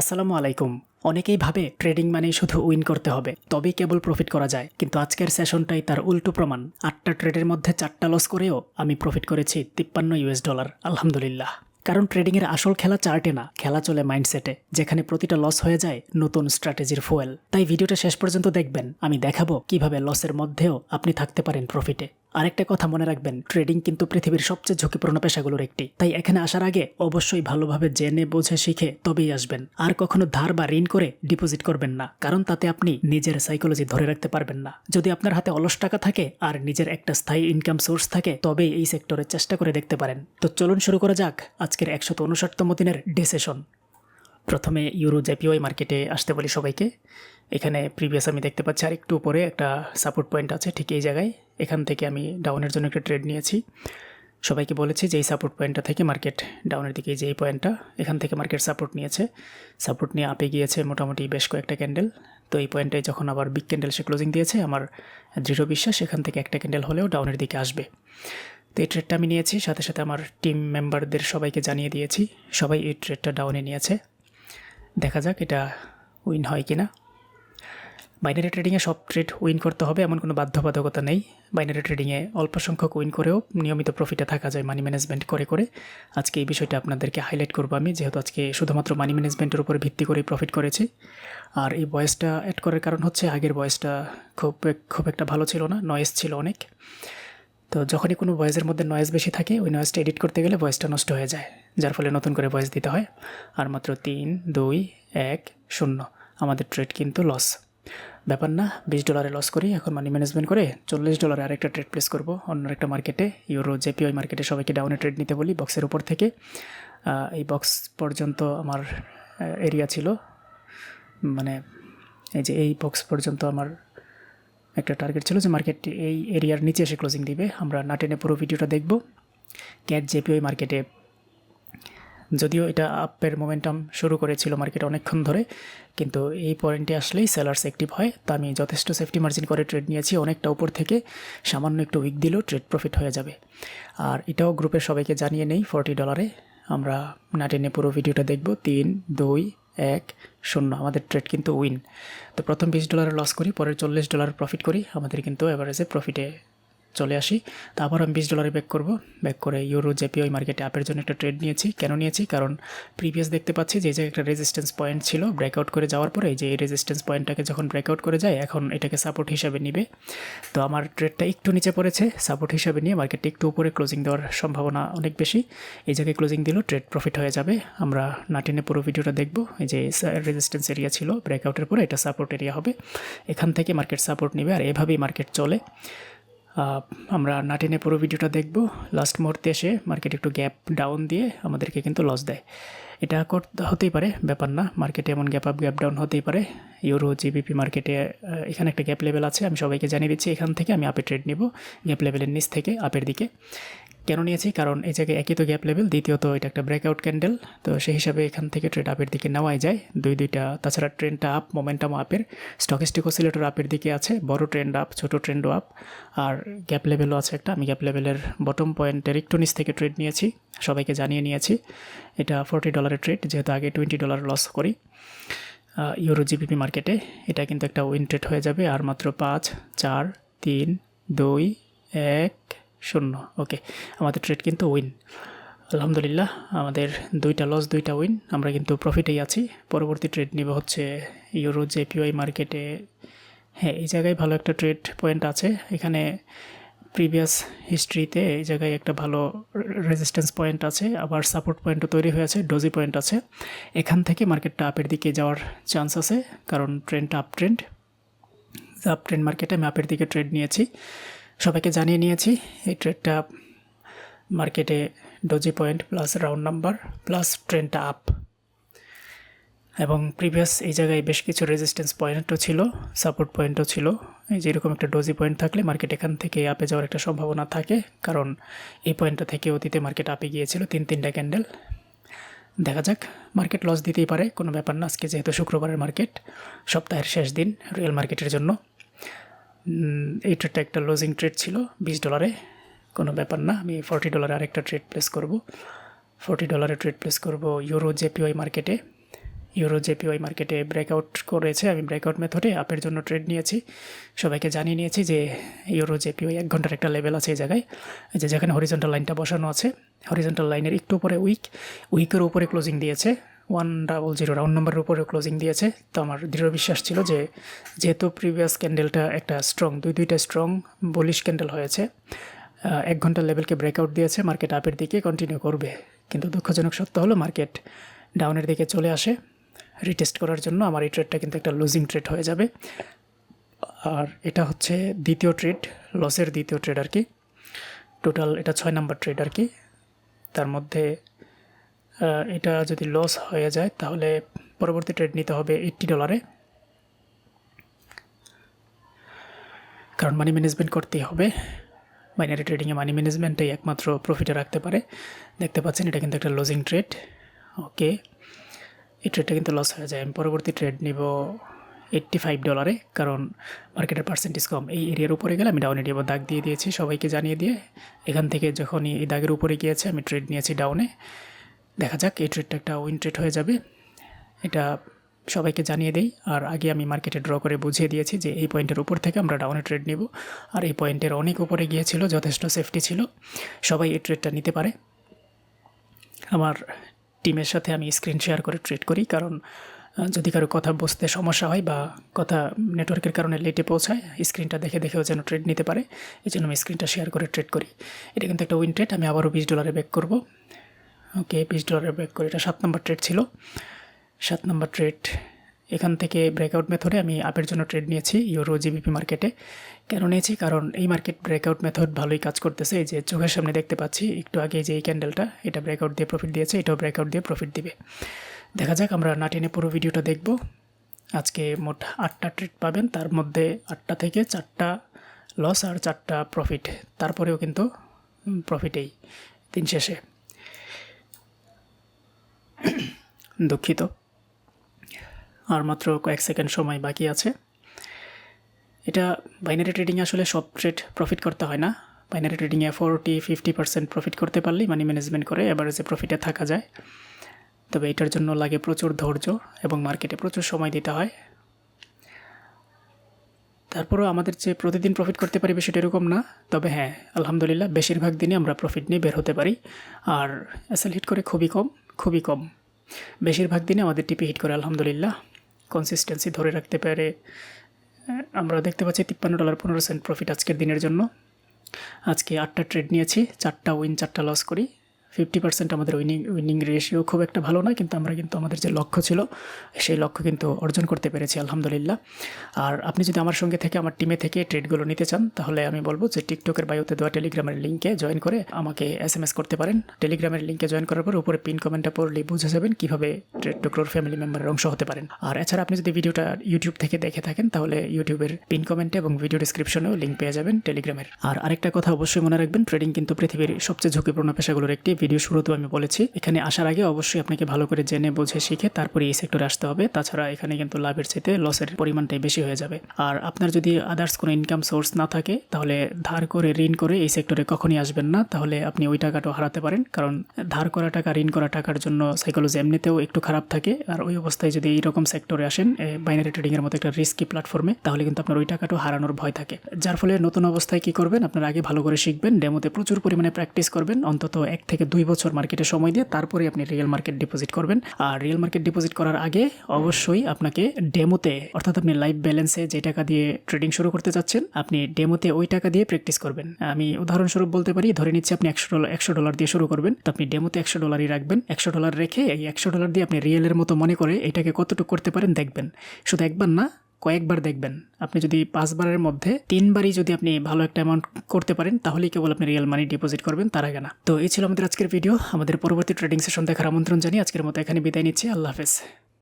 আসসালামু আলাইকুম। অনেকেই ভাবে ট্রেডিং মানেই শুধু উইন করতে হবে, তবেই কেবল প্রফিট করা যায়। কিন্তু আজকের সেশনটাই তার উল্টো প্রমাণ। আটটা ট্রেডের মধ্যে চারটা লস করেও আমি প্রফিট করেছি তিপ্পান্ন ইউএস ডলার। আলহামদুলিল্লাহ। কারণ ট্রেডিংয়ের আসল খেলা চার্টে না, খেলা চলে মাইন্ডসেটে, যেখানে প্রতিটা লস হয়ে যায় নতুন স্ট্র্যাটেজির ফুয়েল। তাই ভিডিওটা শেষ পর্যন্ত দেখবেন। আমি দেখাবো কীভাবে লসের মধ্যেও আপনি থাকতে পারেন প্রফিটে। আরেকটা কথা মনে রাখবেন ট্রেডিং কিন্তু পৃথিবীর সবচেয়ে ঝুঁকিপূর্ণ পেশাগুলোর একটি। তাই এখানে আসার আগে অবশ্যই ভালোভাবে জেনে, বুঝে, শিখে তবেই আসবেন। আর কখনো ধার বা ঋণ করে ডিপোজিট করবেন না, কারণ তাতে আপনি নিজের সাইকোলজি ধরে রাখতে পারবেন না। যদি আপনার হাতে অলস টাকা থাকে আর নিজের একটা স্থায়ী ইনকাম সোর্স থাকে, তবেই এই সেক্টরে চেষ্টা করে দেখতে পারেন। তো চলুন শুরু করা যাক আজকের একশত উনষাটতম দিনের ডিসেশন প্রথমে ইউরো জেপিওয়াই মার্কেটে আসতে বলি সবাইকে। এখানে প্রিভিয়াস আমি দেখতে পাচ্ছি আর একটু উপরে একটা সাপোর্ট পয়েন্ট আছে, ঠিক এই জায়গায়। এখান থেকে আমি ডাউনের জন্য একটা ট্রেড নিয়েছি। সবাইকে বলেছি যে এই সাপোর্ট পয়েন্টটা থেকে মার্কেট ডাউনের দিকে যে এই পয়েন্টটা এখান থেকে মার্কেট সাপোর্ট নিয়েছে। সাপোর্ট নিয়ে আপে গিয়েছে মোটামুটি বেশ কয়েকটা ক্যান্ডেল তো এই পয়েন্টে যখন আবার বিগ ক্যান্ডেল সে ক্লোজিং দিয়েছে, আমার দৃঢ় বিশ্বাস এখান থেকে একটা ক্যান্ডেল হলেও ডাউনের দিকে আসবে। তো এই ট্রেডটা আমি নিয়েছি, সাথে সাথে আমার টিম মেম্বারদের সবাইকে জানিয়ে দিয়েছি। সবাই এই ট্রেডটা ডাউনে নিয়েছে। দেখা যাক এটা উইন হয় কি না বাইনারি ট্রেডিংয়ে সব ট্রেড উইন করতে হবে, এমন কোনো বাধ্যবাধকতা নেই। বাইনারি ট্রেডিংয়ে অল্প সংখ্যক উইন করেও নিয়মিত প্রফিটে থাকা যায় মানি ম্যানেজমেন্ট করে করে। আজকে এই বিষয়টা আপনাদেরকে হাইলাইট করব আমি, যেহেতু আজকে শুধুমাত্র মানি ম্যানেজমেন্টের উপরে ভিত্তি করেই প্রফিট করেছি। আর এই বয়সটা অ্যাড করার কারণ হচ্ছে, আগের বয়সটা খুব খুব একটা ভালো ছিল না নয়েজ ছিল অনেক। তো যখনই কোনো ভয়েসের মধ্যে নয়েজ বেশি থাকে, ওই নয়েজটা এডিট করতে গেলে ভয়েসটা নষ্ট হয়ে যায়, যার ফলে নতুন করে ভয়েস দিতে হয়। আর মাত্র তিন, দুই, এক, শূন্য, আমাদের ট্রেড কিন্তু লস ব্যাপার না, বিশ ডলারে লস করি, এখন মানি ম্যানেজমেন্ট করে চল্লিশ ডলারে আরেকটা ট্রেড প্লেস করব, অন্য একটা মার্কেটে ইউরো জেপিওই মার্কেটে সবাইকে ডাউনে ট্রেড নিতে বলি বক্সের উপর থেকে। এই বক্স পর্যন্ত আমার এরিয়া ছিল। মানে এই যে এই বক্স পর্যন্ত আমার একটা টার্গেট ছিল যে মার্কেট এই এরিয়ার নিচে এসে ক্লোজিং দিবে। আমরা না টেনে পুরো ভিডিওটা দেখব। ক্যাট জেপিওই মার্কেটে যদিও এটা আপের মোমেন্টাম শুরু করেছিল মার্কেট অনেকক্ষণ ধরে, কিন্তু এই পয়েন্টে আসলেই সেলার্স অ্যাক্টিভ হয়। তা আমি যথেষ্ট সেফটি মার্জিন করে ট্রেড নিয়েছি। অনেকটা উপর থেকে সামান্য একটু উইক দিলেও ট্রেড প্রফিট হয়ে যাবে। আর এটাও গ্রুপের সবাইকে জানিয়ে নেই ফর্টি ডলারে আমরা না টেনে পুরো ভিডিওটা দেখব। তিন, দুই, এক, শূন্য। আমাদের ট্রেড কিন্তু উইন তো প্রথম বিশ ডলার লস করি, পরের চল্লিশ ডলার প্রফিট করি। আমাদের কিন্তু অ্যাভারেজে প্রফিটে চলে আসি। তারপর আমি বিশ ডলারে ব্যাক করব। ব্যাক করে ইউরো জেপিওই মার্কেটে আপের জন্য একটা ট্রেড নিয়েছি। কেন নিয়েছি? কারণ প্রিভিয়াস দেখতে পাচ্ছি যে যে একটা রেজিস্ট্যান্স পয়েন্ট ছিল ব্রেকআউট করে যাওয়ার পরে যে এই রেজিস্ট্যান্স পয়েন্টটাকে যখন ব্রেকআউট করে যায়, এখন এটাকে সাপোর্ট হিসাবে নিবে। তো আমার ট্রেডটা একটু নিচে পড়েছে। সাপোর্ট হিসাবে নিয়ে মার্কেটটা একটু উপরে ক্লোজিং দেওয়ার সম্ভাবনা অনেক বেশি। এই জায়গায় ক্লোজিং দিলেও ট্রেড প্রফিট হয়ে যাবে। আমরা নাটিনে পুরো ভিডিওটা দেখব। এই যে রেজিস্ট্যান্স এরিয়া ছিল ব্রেকআউটের পরে এটা সাপোর্ট এরিয়া হবে। এখান থেকে মার্কেট সাপোর্ট নেবে আর এভাবেই মার্কেট চলে। আমরা নাটিনে পুরো ভিডিওটা দেখব। লাস্ট মুহূর্তে এসে মার্কেট একটু গ্যাপ ডাউন দিয়ে আমাদেরকে কিন্তু লস দেয়। এটা হতেই পারে, ব্যাপার না। মার্কেটে এমন গ্যাপ আপ গ্যাপ ডাউন হতেই পারে। ইউরো জিবিপি মার্কেটে এখানে একটা গ্যাপ লেভেল আছে, আমি সবাইকে জানিয়ে দিচ্ছি। এখান থেকে আমি আপে ট্রেড নেব। গ্যাপ লেভেলের নিচ থেকে আপের দিকে। কেন নিয়েছি? কারণ এই জায়গায় একই তো গ্যাপ লেভেল দ্বিতীয়ত এটা একটা ব্রেকআউট ক্যান্ডেল তো সেই হিসাবে এখান থেকে ট্রেড আপের দিকে নেওয়াই যায়। দুই, দুইটা, তাছাড়া ট্রেন্ডটা আপ মোমেন্টাম আপের স্টকিস্টিক অসিলেটর আপের দিকে আছে, বড় ট্রেন্ড আপ ছোট ট্রেন্ডও আপ আর গ্যাপ লেভেলও আছে একটা। আমি গ্যাপ লেভেলের বটম পয়েন্টের একটু থেকে ট্রেড নিয়েছি, সবাইকে জানিয়ে নিয়েছি। এটা ফোরটি ডলারের ট্রেড যেহেতু আগে টোয়েন্টি ডলার লস করি। ইউরো জিবিপি মার্কেটে এটা কিন্তু একটা উইন ট্রেড হয়ে যাবে। আর মাত্র পাঁচ, চার, তিন, দুই, এক শূন্য। ওকে আমাদের ট্রেড কিন্তু উইন আলহামদুলিল্লাহ, আমাদের দুইটা লস দুইটা উইন আমরা কিন্তু প্রফিটেই আছি। পরবর্তী ট্রেড নিব হচ্ছে ইউরো জেপিওয়াই মার্কেটে হ্যাঁ এই জায়গায় ভালো একটা ট্রেড পয়েন্ট আছে। এখানে প্রিভিয়াস হিস্ট্রিতে এই জায়গায় একটা ভালো রেজিস্ট্যান্স পয়েন্ট আছে। আবার সাপোর্ট পয়েন্টও তৈরি হয়েছে ডোজি পয়েন্ট আছে। এখান থেকে মার্কেটটা আপের দিকে যাওয়ার চান্স আছে, কারণ ট্রেন্ডটা আপ ট্রেন্ড আপ ট্রেন্ড মার্কেটে আমি আপের দিকে ট্রেড নিয়েছি। সবাইকে জানিয়ে নিয়েছি, এই ট্রেডটা মার্কেটে doji point plus round number plus ট্রেনটা আপ এবং প্রিভিয়াস এই জায়গায় বেশ কিছু রেজিস্ট্যান্স পয়েন্টও ছিল সাপোর্ট পয়েন্টও ছিল। এই যেরকম একটা ডোজি পয়েন্ট থাকলে মার্কেট এখান থেকে আপে যাওয়ার একটা সম্ভাবনা থাকে, কারণ এই পয়েন্টটা থেকে অতীতে মার্কেট আপে গিয়েছিল তিন, তিনটা ক্যান্ডেল দেখা যাক মার্কেট লস দিতেই পারে, কোনো ব্যাপার না। আজকে যেহেতু শুক্রবারের মার্কেট সপ্তাহের শেষ দিন রিয়েল মার্কেটের জন্য। এই ট্রেডটা একটা লজিং ট্রেড ছিল, বিশ ডলারে কোনো ব্যাপার না, আমি ফর্টি ডলারে আরেকটা ট্রেড প্লেস করব। ফর্টি ডলারে ট্রেড প্লেস করব ইউরো জেপিওয়াই মার্কেটে ইউরো জেপিওয়াই মার্কেটে ব্রেকআউট করেছে, আমি ব্রেকআউট মেথডে আপের জন্য ট্রেড নিয়েছি। সবাইকে জানিয়ে নিয়েছি যে ইউরো জেপিওয়াই এক ঘণ্টার একটা লেভেল আছে এই জায়গায়। যে যেখানে হরিজন্টাল লাইনটা বসানো আছে হরিজন্টাল লাইনের একটু উপরে উইক উইকের উপরে ক্লোজিং দিয়েছে। ওয়ান ডাবল জিরো রাউন্ড নম্বরের উপরে ক্লোজিং দিয়েছে। তো আমার দৃঢ় বিশ্বাস ছিল যে, যেহেতু প্রিভিয়াস ক্যান্ডেলটা একটা স্ট্রং দুই দুইটা স্ট্রং বলিশ ক্যান্ডেল হয়েছে এক ঘণ্টার লেভেলকে ব্রেকআউট দিয়েছে মার্কেট আপের দিকে কন্টিনিউ করবে। কিন্তু দুঃখজনক সত্য হলো মার্কেট ডাউনের দিকে চলে আসে। রিটেস্ট করার জন্য আমার এই ট্রেডটা কিন্তু একটা লুজিং ট্রেড হয়ে যাবে। আর এটা হচ্ছে দ্বিতীয় ট্রেড লসের দ্বিতীয় ট্রেড আর কি। টোটাল এটা ছয় নাম্বার ট্রেড আর কি। তার মধ্যে এটা যদি লস হয়ে যায়, তাহলে পরবর্তী ট্রেড নিতে হবে এইট্টি ডলারে কারণ মানি ম্যানেজমেন্ট করতেই হবে। বাইনারি ট্রেডিংয়ে মানি ম্যানেজমেন্টটাই একমাত্র প্রফিটে রাখতে পারে। দেখতে পাচ্ছেন, এটা কিন্তু একটা লজিং ট্রেড ওকে এই ট্রেডটা কিন্তু লস হয়ে যায়। আমি পরবর্তী ট্রেড নিব এইট্টি ফাইভ ডলারে কারণ মার্কেটের পার্সেন্টেজ কম। এই এরিয়ার উপরে গেলে আমি ডাউনে নিব। দাগ দিয়ে দিয়েছি সবাইকে জানিয়ে দিয়ে, এখান থেকে যখনই এই দাগের উপরে গিয়েছে, আমি ট্রেড নিয়েছি ডাউনে দেখা যাক, এই ট্রেডটা একটা উইন ট্রেড হয়ে যাবে। এটা সবাইকে জানিয়ে দেই। আর আগে আমি মার্কেটে ড্র করে বুঝিয়ে দিয়েছি যে এই পয়েন্টের উপর থেকে আমরা ডাউনে ট্রেড নেব। আর এই পয়েন্টের অনেক উপরে গিয়েছিল, যথেষ্ট সেফটি ছিল। সবাই এই ট্রেডটা নিতে পারে। আমার টিমের সাথে আমি স্ক্রিন শেয়ার করে ট্রেড করি, কারণ যদি কারও কথা বুঝতে সমস্যা হয় বা কথা নেটওয়ার্কের কারণে লেটে পৌঁছায় স্ক্রিনটা দেখে দেখেও যেন ট্রেড নিতে পারে। এই জন্য আমি স্ক্রিনটা শেয়ার করে ট্রেড করি। এটা কিন্তু একটা উইন ট্রেড আমি আবারও বিশ ডলারে ব্যাক করব। ওকে বিশ ডলারে ব্রেক করে। এটা সাত নম্বর ট্রেড ছিল। সাত নম্বর ট্রেড এখান থেকে ব্রেকআউট মেথডে আমি আপের জন্য ট্রেড নিয়েছি ইউরো জিবিপি মার্কেটে কেন নিয়েছি? কারণ এই মার্কেট ব্রেকআউট মেথড ভালোই কাজ করতেছে। এই যে চোখের সামনে দেখতে পাচ্ছি, একটু আগে যে এই ক্যান্ডেলটা এটা ব্রেকআউট দিয়ে প্রফিট দিয়েছে, এটাও ব্রেকআউট দিয়ে প্রফিট দিবে। দেখা যাক, আমরা না টেনে পুরো ভিডিওটা দেখব। আজকে মোট আটটা ট্রেড পাবেন, তার মধ্যে আটটা থেকে চারটা লস আর চারটা প্রফিট তারপরেও কিন্তু প্রফিটেই দিন শেষে। দুঃখিত। আর মাত্র কয়েক সেকেন্ড সময় বাকি আছে। এটা বাইনারি ট্রেডিংয়ে আসলে সব ট্রেড প্রফিট করতে হয় না। বাইনারি ট্রেডিংয়ে ফোরটি ফিফটি পার্সেন্ট প্রফিট করতে পারলেই মানি ম্যানেজমেন্ট করে এভারেজে প্রফিটে থাকা যায়। তবে এটার জন্য লাগে প্রচুর ধৈর্য এবং মার্কেটে প্রচুর সময় দিতে হয়। তারপরেও আমাদের যে প্রতিদিন প্রফিট করতে পারি বিষয়টা এরকম না। তবে হ্যাঁ আলহামদুলিল্লাহ, বেশিরভাগ দিনে আমরা প্রফিট নিয়ে বের হতে পারি। আর অ্যাসেল হিট করে খুবই কম। খুবই কম। বেশিরভাগ দিনে আমাদের টিপি হিট করে, আলহামদুলিল্লাহ। কনসিস্টেন্সি ধরে রাখতে পারে আমরা দেখতে পাচ্ছি তিপ্পান্ন ডলার পনেরো সেন্ট প্রফিট আজকের দিনের জন্য। আজকে আটটা ট্রেড নিয়েছি, চারটা উইন চারটা লস করি। ফিফটি পার্সেন্ট আমাদের উইনিং উইনিং রেশিও খুব একটা ভালো না কিন্তু আমরা কিন্তু আমাদের যে লক্ষ্য ছিল, সেই লক্ষ্য কিন্তু অর্জন করতে পেরেছি, আলহামদুলিল্লাহ। আর আপনি যদি আমার সঙ্গে থেকে, আমার টিমে থেকে ট্রেডগুলো নিতে চান, তাহলে আমি বলব যে টিকটকের বায়োতে দেওয়া টেলিগ্রামের লিঙ্কে জয়েন করে আমাকে এস এম এস করতে পারেন টেলিগ্রামের লিঙ্কে জয়েন করার পর উপরে পিন কমেন্টটা পড়লে বুঝে যাবেন কীভাবে ট্রেড টুকরোর ফ্যামিলি মেম্বারের অংশ হতে পারেন। আর এছাড়া আপনি যদি ভিডিওটা ইউটিউব থেকে দেখে থাকেন, তাহলে ইউটিউবের পিন কমেন্টে এবং ভিডিও ডিসক্রিপশনেও লিঙ্ক পেয়ে যাবেন টেলিগ্রামের আর আরেকটা কথা অবশ্যই মনে রাখবেন ট্রেডিং কিন্তু পৃথিবীর সবচেয়ে ঝুঁকিপূর্ণ পেশাগুলোর একটি ভিডিও শুরুতেও আমি বলেছি, এখানে আসার আগে অবশ্যই আপনাকে ভালো করে জেনে, বুঝে, শিখে তারপরে এই সেক্টরে আসতে হবে। তাছাড়া এখানে কিন্তু লাভের চাইতে লসের পরিমাণটাই বেশি হয়ে যাবে। আর আপনার যদি আদার্স কোনো ইনকাম সোর্স না থাকে, তাহলে ধার করে, ঋণ করে এই সেক্টরে কখনই আসবেন না। তাহলে আপনি ওই টাকাটাও হারাতে পারেন। কারণ ধার করা টাকা, ঋণ করা টাকার জন্য সাইকোলজি এমনিতেও একটু খারাপ থাকে। আর ওই অবস্থায় যদি এইরকম সেক্টরে আসেন বাইনারি ট্রেডিংয়ের মতো একটা রিস্কি প্ল্যাটফর্মে তাহলে কিন্তু আপনার ওই টাকাটাও হারানোর ভয় থাকে। যার ফলে নতুন অবস্থায় কি করবেন? আপনার আগে ভালো করে শিখবেন ডেমোতে প্রচুর পরিমাণে প্র্যাকটিস করবেন। অন্তত এক থেকে দুই বছর মার্কেটে সময় দিয়ে তারপরে আপনি রিয়েল মার্কেট ডিপোজিট করবেন। আর রিয়েল মার্কেট ডিপোজিট করার আগে অবশ্যই আপনাকে ডেমোতে, অর্থাৎ আপনি লাইভ ব্যালেন্সে যে টাকা দিয়ে ট্রেডিং শুরু করতে চাচ্ছেন, আপনি ডেমোতে ওই টাকা দিয়ে প্র্যাকটিস করবেন। আমি উদাহরণস্বরূপ বলতে পারি, ধরে নিচ্ছি আপনি একশো ডলার একশো ডলার দিয়ে শুরু করবেন। তো আপনি ডেমোতে একশো ডলারই রাখবেন। একশো ডলার রেখে এই একশো ডলার দিয়ে আপনি রিয়েলের মতো মনে করে এটাকে কতটুকু করতে পারেন দেখবেন। শুধু একবার না কয়েকবার দেখবেন। আপনি যদি পাঁচবারের মধ্যে তিনবারই যদি আপনি ভালো একটা অ্যামাউন্ট করতে পারেন, তাহলেই কেবল আপনি রিয়েল মানি ডিপোজিট করবেন তার আগে না। তো এই ছিল আমাদের আজকের ভিডিও আমাদের পরবর্তী ট্রেডিং সেশন দেখার আমন্ত্রণ জানিয়ে আজকের মতো এখানে বিদায় নিচ্ছি। আল্লাহ হাফেজ।